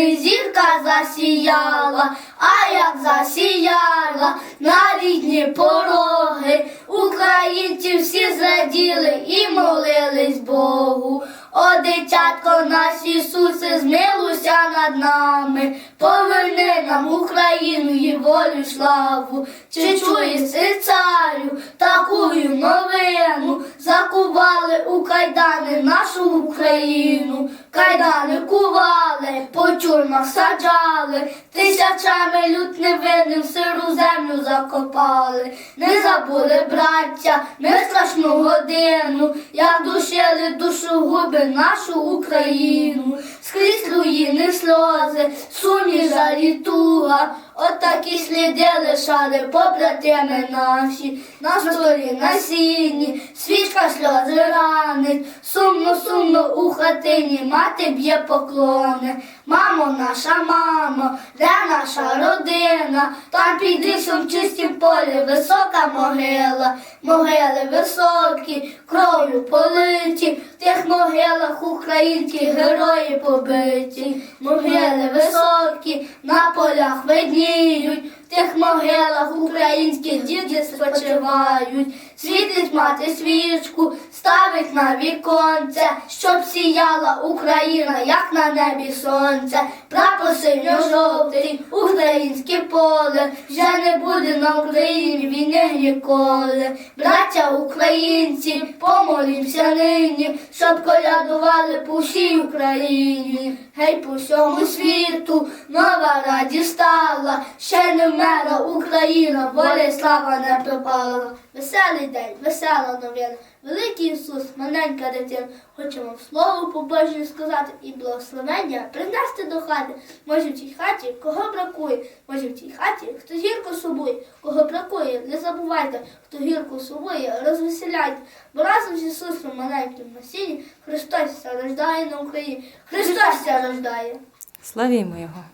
України зірка засіяла, а як засіяла на рідні пороги, українці всі зраділи і молились Богу. О, дитятко наш Ісусе, змилуйся над нами, поверни нам Україну і волю славу. Чи чуєш, ти, царю, такую новину, закували у кайдани нашу Україну, кайдани кували, по тюрмах саджали, тисячами люд невинним сиру землю закопали. Не забули, браття, ми страшну годину, як душили душу губи нашу Україну, скрізь руїни сльози, сумні жалі туга, отакі сліди лишали побратими наші, на столі на сіні, свічка сльози сумно у хатині, мати б'є поклони. Мамо, наша мамо, де наша родина? Там під лісом чистім полі висока могила, могили високі, кров'ю политі, в тих могилах українські герої побиті, могили високі, на полях видніють, тих могилах українські діти спочивають, світить мати свічку, ставить на віконце, щоб сіяла Україна, як на небі сонце, прапор синьо-жовтий, українське поле, вже не буде на Україні війни ніколи. Браття українці, помолімся нині, щоб колядували по всій Україні. Гей, по всьому світу нова радість стала, ще не вмерла Україна, воля й слава не пропала. Веселий день, весела новина. Великий Ісус, маленька дитина, хочемо слово побожне сказати і благословення принести до хати. Може в тій хаті кого бракує, може в тій хаті хто гірко сумує, кого бракує, не забувайте, хто гірко сумує, розвеселяйте. Бо разом з Ісусом маленьким на Христос рождає на Україні, Христос рождає. Славімо Його!